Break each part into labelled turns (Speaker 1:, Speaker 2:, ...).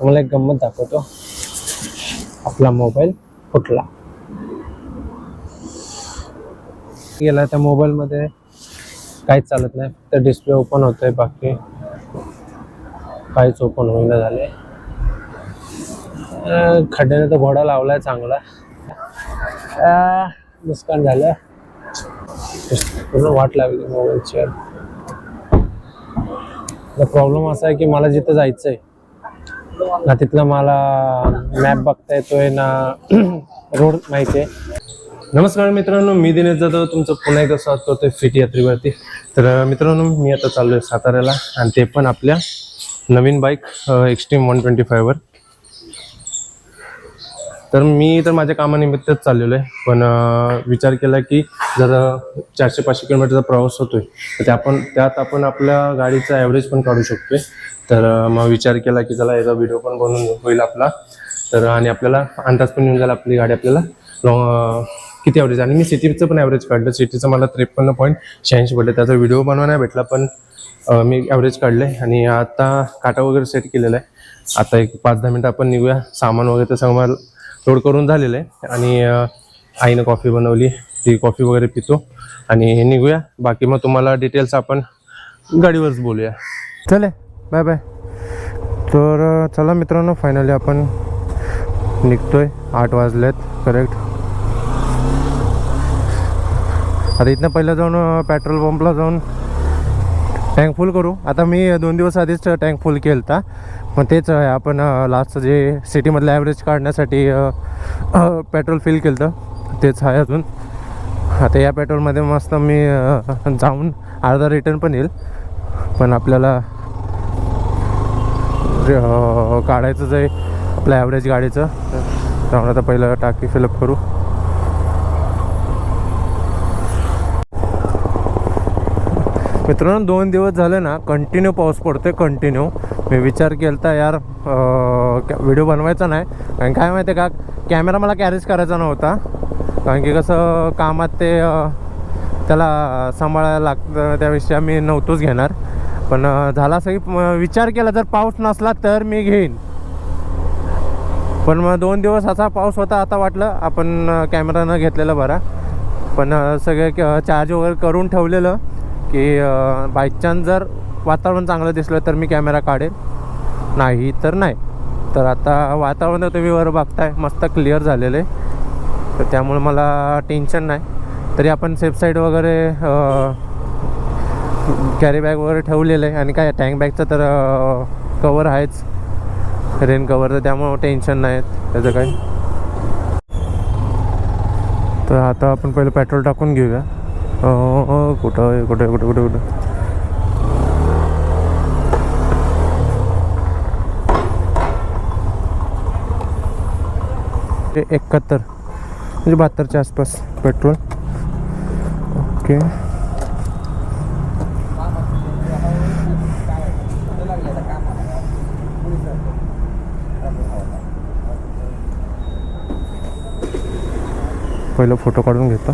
Speaker 1: तुम्हाला एक गंमत दाखवतो. आपला मोबाईल फुटला. गेला त्या मोबाईलमध्ये काहीच चालत नाही. फक्त डिस्प्ले ओपन होतोय बाकी काहीच ओपन होईना झाले. खड्ड्याने तर घोडा लावलाय चांगला. नुकसान झालं. पूर्ण वाट लागली मोबाईलची. प्रॉब्लेम असा आहे की मला जिथं जायचंय ना तिथलं मला मॅप बघता येतोय ना रोड माहिती आहे. नमस्कार मित्रांनो मी दिनेश जाधव तुमचं पुन्हा एकदा स्वागत करतोय फिट यात्रेवरती. तर मित्रांनो मी आता चाललोय साताऱ्याला आणि ते पण आपल्या नवीन बाईक एक्स्ट्रीम वन ट्वेंटी फायवर तर मी तर माझ्या कामानिमित्तच चाललेलो आहे पण विचार केला की जर चारशे पाचशे किलोमीटरचा प्रवास होतोय तर त्या आपण त्यात आपण आपल्या गाडीचा ॲव्हरेज पण काढू शकतोय. तर मग विचार केला की चला याचा व्हिडिओ पण बनवून होईल आपला. तर आणि आपल्याला अंदाज पण येऊन जाईल आपली गाडी आपल्याला. लॉ- किती ॲव्हरेज आणि मी सिटीचं पण ॲव्हरेज काढलं. सिटीचं मला त्रेपन्न पॉईंट शहाऐंशी पडलं. त्याचा व्हिडिओ बनवा नाही भेटला पण मी ॲव्हरेज काढलं आहे आणि आता काटा वगैरे सेट केलेला आहे. आता एक पाच दहा मिनटं आपण निघूया. सामान वगैरे तर मला लोड करून झालेलं आहे. आणि आईनं कॉफी बनवली. ती कॉफी वगैरे पितो. आणि निघूया. बाकी मग तुम्हाला डिटेल्स आपण गाडीवरच बोलूया. चले. Bye bye. तर चला मित्रांनो फायनली आपण निघतोय. आठ वाजलेत करेक्ट आता इथनं पहिलं जाऊन पेट्रोल पंपला जाऊन टँक फुल करू. आता मी दोन दिवस आधीच टँक फुल केलं होता पण तेच आहे आपण लास्ट जे सिटीमधलं ॲव्हरेज काढण्यासाठी पेट्रोल फिल केलं होतं तेच आहे अजून. आता या पेट्रोलमध्ये मस्त मी जाऊन अर्धा रिटर्न पण येईल. पण आपल्याला रे- आहे काढायचं जे आपलं ॲव्हरेज गाडीचं. त्यामुळे आता पहिलं टाकी फिलअप करू. मित्रांनो दोन दिवस झाले ना कंटिन्यू पाऊस पडतोय कंटिन्यू मी विचार केला यार व्हिडिओ बनवायचा नाही. कारण काय माहिती आहे का कॅमेरा मला कॅरेज करायचा नव्हता. कारण की कसं कामात ते त्याला सांभाळायला लागतं त्याविषयी आम्ही नव्हतोच घेणार. पण झाला असं की विचार केला जर पाऊस नसला तर मी घेईन. पण मग दोन दिवस असा पाऊस होता आता वाटलं आपण कॅमेरानं कॅमेरा न घेतलेला बरा. पण सगळे चार्ज वगैरे करून ठेवलेलं की बाय चान्स जर वातावरण चांगलं दिसलं तर मी कॅमेरा काढेन. नाही तर नाही. तर आता वातावरण तर तुम्ही वर बघताय मस्त क्लिअर झालेलं आहे. तर त्यामुळे मला टेन्शन नाही. तरी आपण सेफ साईड वगैरे कॅरी बॅग वगैरे ठेवलेलं आहे. आणि काय टँक बॅगचं तर कवर आहेच. रेन कवर तर त्यामुळं टेन्शन नाही त्याचं काही. तर आता आपण पहिलं पेट्रोल टाकून घेऊया. कुठं आहे, कुठं आहे, कुठं कुठं कुठं ते एकाहत्तर. म्हणजे बहात्तरच्या आसपास पेट्रोल ओके पहिलं फोटो काढून घेतो.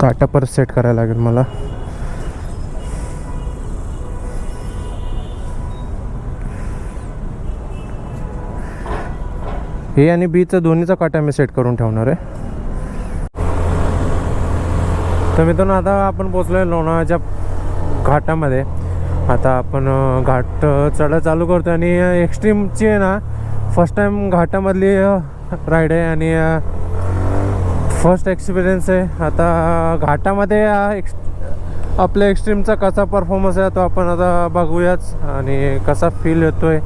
Speaker 1: काटा परत सेट करायला लागेल मला. ए आणि बीचा दोन्हीचा काटा मी सेट करून ठेवणार आहे. तर मित्रांनो आता आपण पोचलो आहे लोणावळ्याच्या घाटामध्ये. आता आपण घाट अं, चढा चालू करतो आणि एक्स्ट्रीमची आहे ना फर्स्ट टाईम घाटामधली राईड आहे आणि फर्स्ट एक्सपिरियन्स आहे. आता घाटामध्ये एक्स आपल्या एक्स्ट्रीमचा कसा परफॉर्मन्स आहे तो आपण आता बघूयाच आणि कसा फील येतो आहे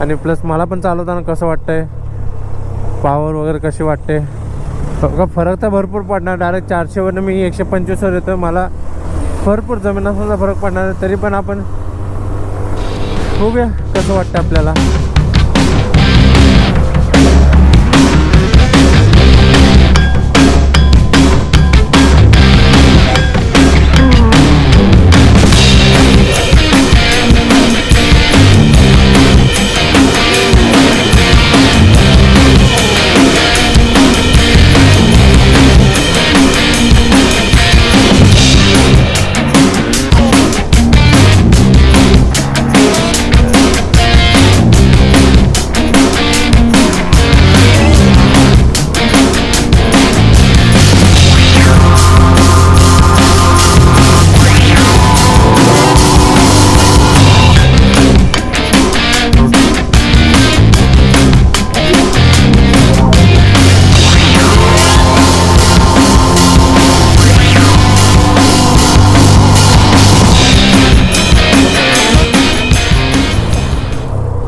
Speaker 1: आणि प्लस मला पण चालवताना कसं वाटतंय पावर वगैरे कशी वाटते. फरक तर भरपूर पडणार. डायरेक्ट चारशेवरनं मी एकशे पंचवीसवर येतो मला भरपूर जमिनाचा फरक पडणार तरी पण आपण बघूया कसं वाटतं आपल्याला.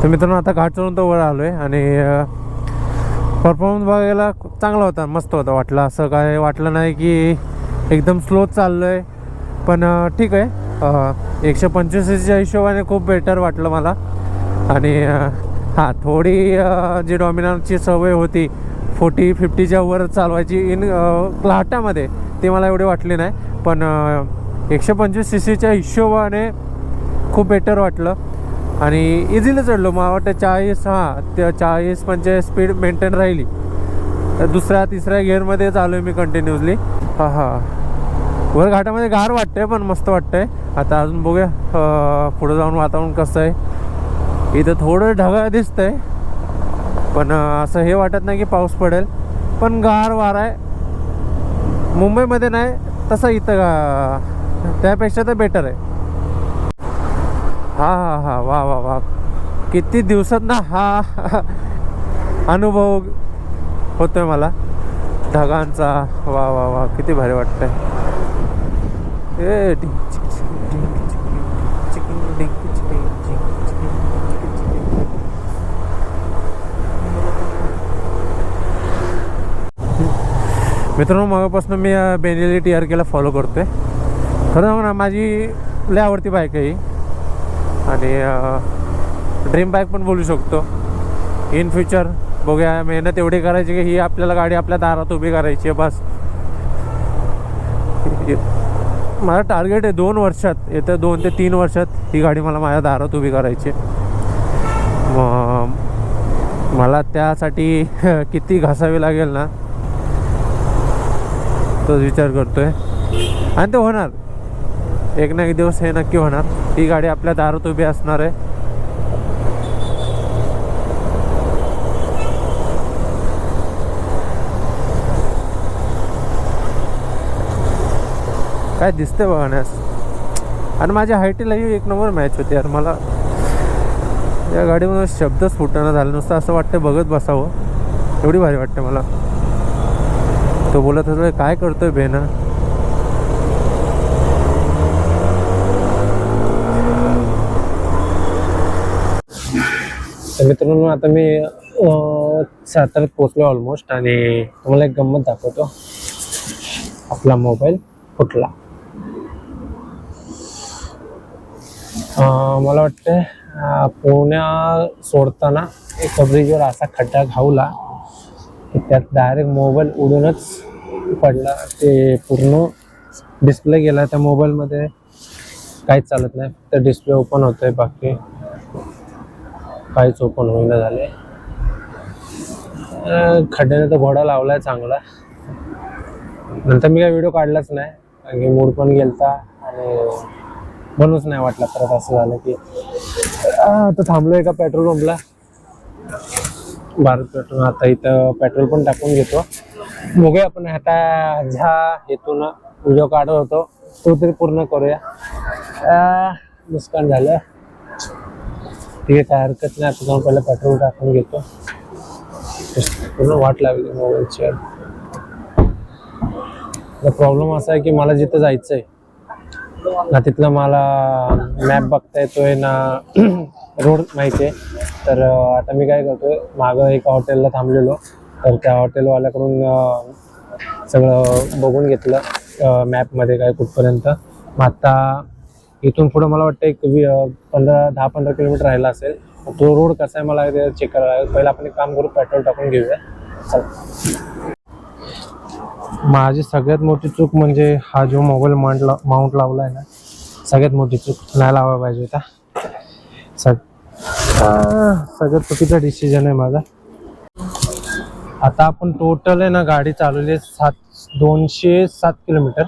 Speaker 1: तर मित्रांनो आता घाट चढून तर वर आलो आहे आणि परफॉर्मन्स बघायला खूप चांगला होता मस्त होता वाटला. असं काय वाटलं नाही की एकदम स्लो चाललो आहे पण ठीक आहे. एकशे पंचवीसच्या हिशोबाने खूप बेटर वाटलं मला. आणि हां थोडी जी डॉमिनारची सवय होती फोर्टी फिफ्टीच्या वर चालवायची इन क्लाटामध्ये ती मला एवढी वाटली नाही. पण एकशे पंचवीस सी सीच्या हिशोबाने खूप बेटर वाटलं. आणि इझिली चढलो. मला वाटतं चाळीस हां त्या चाळीस पंचेचाळीस स्पीड मेंटेन राहिली. तर दुसऱ्या तिसऱ्या गिअरमध्ये चालू आहे मी कंटिन्युअसली हां हां. वर घाटामध्ये गार वाटतंय पण मस्त वाटतंय. आता अजून बघूया पुढं जाऊन वातावरण कसं आहे. इथं थोडं ढगाळ दिसतंय पण असं हे वाटत नाही की पाऊस पडेल. पण गार वारा आहे. मुंबईमध्ये नाही तसं इथं त्यापेक्षा तर बेटर आहे. हा हा हा. वा वा वा. किती दिवसात ना हा अनुभव होतोय मला. ढगांचा. वा वा वा. किती भारी वाटतंय. ए मित्रांनो मगापासून मी बेनेली टी आर केला फॉलो करतोय. खरं ना माझी लय आवडती बाईक आहे आणि ड्रीम बाईक पण बोलू शकतो. इन फ्युचर बघूया मेहनत एवढी करायची की ही आपल्याला गाडी आपल्या दारात उभी करायची आहे बस. माझं टार्गेट आहे दोन वर्षात. येत्या दोन ते तीन वर्षात ही गाडी मला माझ्या दारात उभी करायची आहे. मग मला त्यासाठी किती घासावी लागेल ना? तोच विचार करतोय. आणि ते होणार. एक ना एक दिवस हे नक्की होणार. ही गाडी आपल्या दारात उभी असणार आहे. काय दिसते बघण्यास आणि माझ्या हायटीलाही एक नंबर मॅच होती यार. मला या गाडीमध्ये शब्दच फुटणं झाला नुसतं असं वाटतं बघत बसावं. एवढी भारी वाटते मला. तो बोलत असतो काय करतोय बेना?
Speaker 2: तर मित्रांनो आता मी अं, साताऱ्यात पोचलो ऑलमोस्ट आणि तुम्हाला एक गंमत दाखवतो. आपला मोबाईल फुटला. मला वाटतं पुण्या सोडताना एक ब्रिजवर असा खड्डा घावला की त्यात डायरेक्ट मोबाईल उडूनच पडला. ते पूर्ण डिस्प्ले गेला. त्या मोबाईलमध्ये काहीच चालत नाही. फक्त डिस्प्ले ओपन होतोय बाकी. काहीच ओपन होईना झाले. खड्ड्याने तर घोडा लावलाय चांगला. नंतर मी काय व्हिडिओ काढलाच नाही. कारण की मूड पण गेलता आणि म्हणूनच नाही वाटला परत असं झालं की आता थांबलो एका पेट्रोल पंपला भारत पेट्रोल आता इथं पेट्रोल पण टाकून घेतो. बघूया आपण आता ह्या हेतून व्हिडिओ काढत होतो. तो तरी पूर्ण करूया. नुकसान झालं. ठीक आहे काय हरकत नाही. आता जाऊन पहिलं पेट्रोल टाकून घेतो. पूर्ण वाट लागली मोबाईलची प्रॉब्लेम असा आहे की मला जिथं जायचं आहे ना तिथलं मला मॅप बघता येतोय ना रोड माहिती आहे. तर आता मी काय करतोय मागं एका हॉटेलला थांबलेलो. तर त्या हॉटेलवाल्याकडून सगळं बघून घेतलं मॅपमध्ये काय कुठपर्यंत. मग आता इथून पुढं मला वाटतं एक वी पंधरा दहा पंधरा किलोमीटर राहिला असेल. तो रोड कसा आहे मला चेक करायला लागेल. आपण एक काम करू पेट्रोल टाकून घेऊया. चला. माझी सगळ्यात मोठी चूक म्हणजे हा जो मोबाईल माउंट ला माउंट लावला आहे ना सगळ्यात मोठी चूक. नाही लावायला पाहिजे होता. सग सगळ्यात चुकीचा डिसिजन आहे माझा. आता आपण टोटल आहे ना गाडी चालवली आहे सात दोनशे सात किलोमीटर.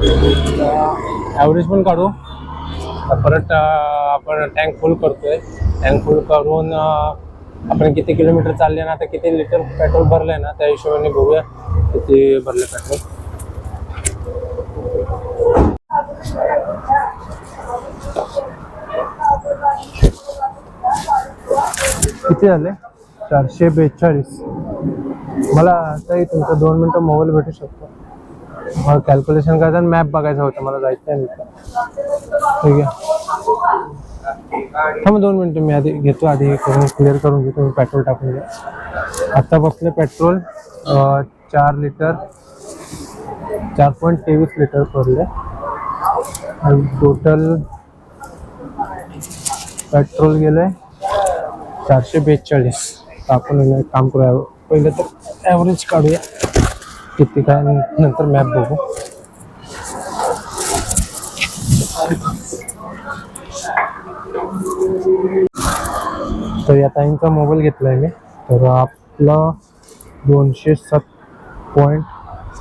Speaker 2: ॲव्हरेज पण काढू. परत आपण टँक फुल करतोय. टँक फुल करून आपण किती किलोमीटर चालले ना आता किती लिटर पेट्रोल भरलंय ना त्या हिशोबाने बघूया किती भरलं पेट्रोल किती झाले? चारशे बेचाळीस. मला ताई तुमचा दोन मिनटं मोबाईल भेटू शकतो. मला कॅल्क्युलेशन करायचं आणि मॅप बघायचं होतं. मला जायचं आहे ठीक आहे.
Speaker 1: मग दोन मिनटं मी आधी घेतो आधी हे करून क्लिअर करून घेतो. मी पेट्रोल टाकून घ्या. आत्ता बसले पेट्रोल चार लिटर चार पॉईंट तेवीस लिटर पडले आणि टोटल पेट्रोल गेलं आहे चारशे बेचाळीस. आपण एक काम करूया. पहिलं तर ॲव्हरेज काढूया. किती काय नंतर मॅप बघू. तर या ताईंचा मोबाईल घेतलाय मी. तर आपला दोनशे सात पॉईंट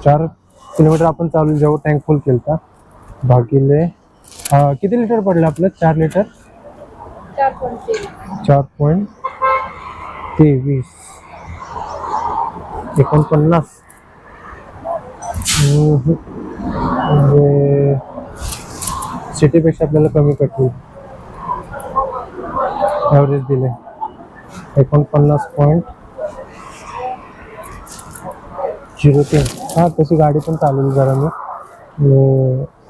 Speaker 1: चार किलोमीटर आपण चालू जेव्हा टँक फुल केलता. भागिले किती लिटर पडलं आपलं? चार लिटर
Speaker 3: चार
Speaker 1: पॉईंट तेवीस. एकोणपन्नास. म्हणजे सिटीपेक्षा आपल्याला कमी पेट्रोल. ॲव्हरेज दिले एकोणपन्नास पॉईंट झिरो तीन. हां तशी गाडी पण चालवली जरा मी.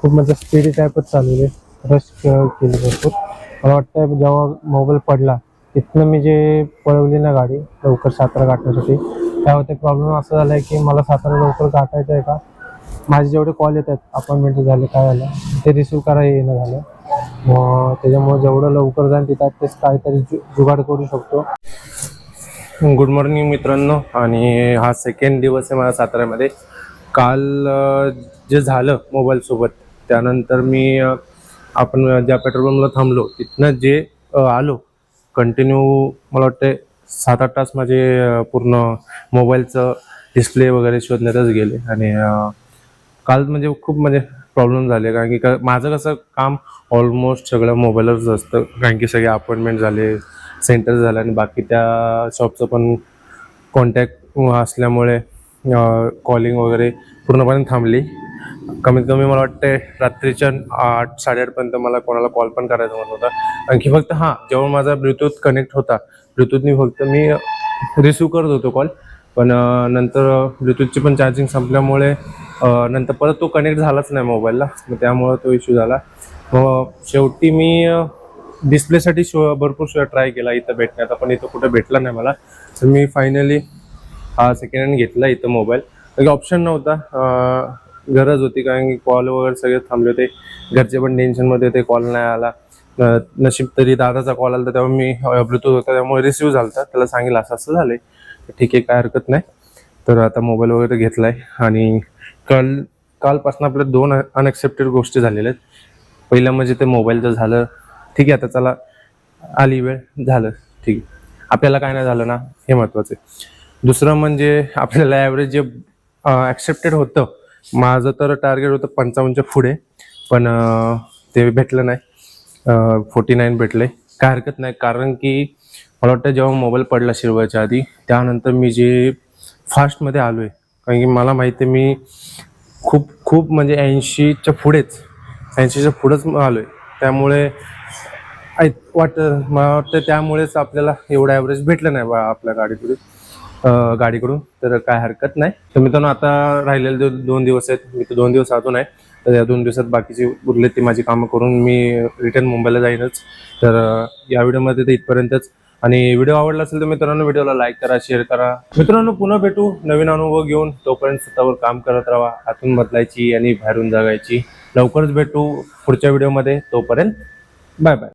Speaker 1: खूप म्हणजे स्पीडी टाईपच चालवली रश केली भरपूर. मला वाटतं जेव्हा मोबाईल पडला तिथनं मी जे पळवली ना गाडी लवकर सातारा गाठण्यासाठी त्यावर ते प्रॉब्लेम असा झाला आहे की मला सातारा लवकर गाठायचं आहे का? माझे जेवढे कॉल येतात अपॉइंटमेंट झाले काय झालं ते रिसिव्ह करायला येणं झालं. मग त्याच्यामुळे जेवढं लवकर जाईल तिथं तेच काहीतरी जु जुगाड करू शकतो.
Speaker 2: गुड मॉर्निंग मित्रांनो आणि हा सेकंड दिवस आहे माझ्या साताऱ्यामध्ये. काल जे झालं मोबाईलसोबत त्यानंतर मी आपण ज्या पेट्रोल पंपला थांबलो तिथनं जे आलो कंटिन्यू मला वाटते सात आठ तास माझे पूर्ण मोबाईलचं डिस्प्ले वगैरे शोधण्यातच गेले. आणि काल म्हणजे खूप म्हणजे प्रॉब्लेम झाले. कारण की का माझं कसं काम ऑलमोस्ट सगळं मोबाईलवरच असतं. कारण की सगळे अपॉइंटमेंट झाले सेंटर झालं आणि बाकी त्या शॉपचं पण कॉन्टॅक्ट असल्यामुळे कॉलिंग वगैरे पूर्णपणे थांबली. कमीत कमी मला वाटते रात्रीच्या आठ साडेआठपर्यंत मला कोणाला कॉल पण करायचा म्हणत होता आणखी फक्त हां जेव्हा माझा ब्लूटूथ कनेक्ट होता ब्लूटूथनी फक्त मी रिसिव्ह करत होतो कॉल. पण नंतर ब्लूटूथची पण चार्जिंग संपल्यामुळे नंतर परत तो कनेक्ट झालाच नाही मोबाईलला. मग त्यामुळं तो इश्यू झाला. मग शेवटी मी डिस्प्लेसाठी शो भरपूर शो ट्राय केला इथं भेटण्याचा पण इथं कुठं भेटला नाही मला. तर मी फायनली हा सेकंड हँड घेतला इथं मोबाईल. ऑप्शन नव्हता. गरज होती कारण की कॉल वगैरे सगळे थांबले होते. घरचे पण टेन्शनमध्ये होते कॉल नाही आला. नशीब तरी दादाचा कॉल आला तर तेव्हा मी ब्लूटूथ होता त्यामुळे रिसिव्ह झाला होता. त्याला सांगितलं असं असं झालं आहे ठीक आहे काय हरकत नाही. तर आता मोबाईल वगैरे घेतला आहे आणि काल कालपासून आपल्या दोन अनएक्सेप्टेड गोष्टी झालेल्या आहेत. पहिलं म्हणजे ते मोबाईलचं झालं. ठीक आहे आता चला आली वेळ झालं. ठीक आहे. आपल्याला काय नाही झालं ना हे महत्वाचं आहे. दुसरं म्हणजे आपल्याला ॲव्हरेज जे ॲक्सेप्टेड होतं माझं तर टार्गेट होतं पंचावन्नच्या पुढे पण ते भेटलं नाही. फोर्टी नाईन भेटले. काय हरकत नाही कारण की मला वाटतं जेव्हा मोबाईल पडला शिरवायच्या आधी त्यानंतर मी जे फास्टमध्ये आलो आहे कारण की मला माहिती आहे मी खूप खूप म्हणजे ऐंशीच्या पुढेच ऐंशीच्या पुढेच आलो आहे त्यामुळे वाटतं मला वाटतं त्यामुळेच आपल्याला एवढं ॲव्हरेज भेटलं नाही बा आपल्या गाडीतून गाडीकडून तर काय हरकत नाही. तर मित्रांनो आता राहिलेले दोन दिवस आहेत. मी तर दोन दिवस अजून आहे. तर या दोन दिवसात बाकीची उरले ती माझी कामं करून मी रिटर्न मुंबईला जाईनच. तर या व्हिडिओमध्ये तर इथपर्यंतच. आणि व्हिडिओ आवडला असेल तर मित्रांनो व्हिडिओला लाईक करा शेअर करा. मित्रांनो पुन्हा भेटू नवीन अनुभव घेऊन. तोपर्यंत स्वतःवर काम करत राहा आतून बदलायची आणि बाहेरून जगायची. लवकरच भेटू पुढच्या व्हिडिओमध्ये. तोपर्यंत बाय बाय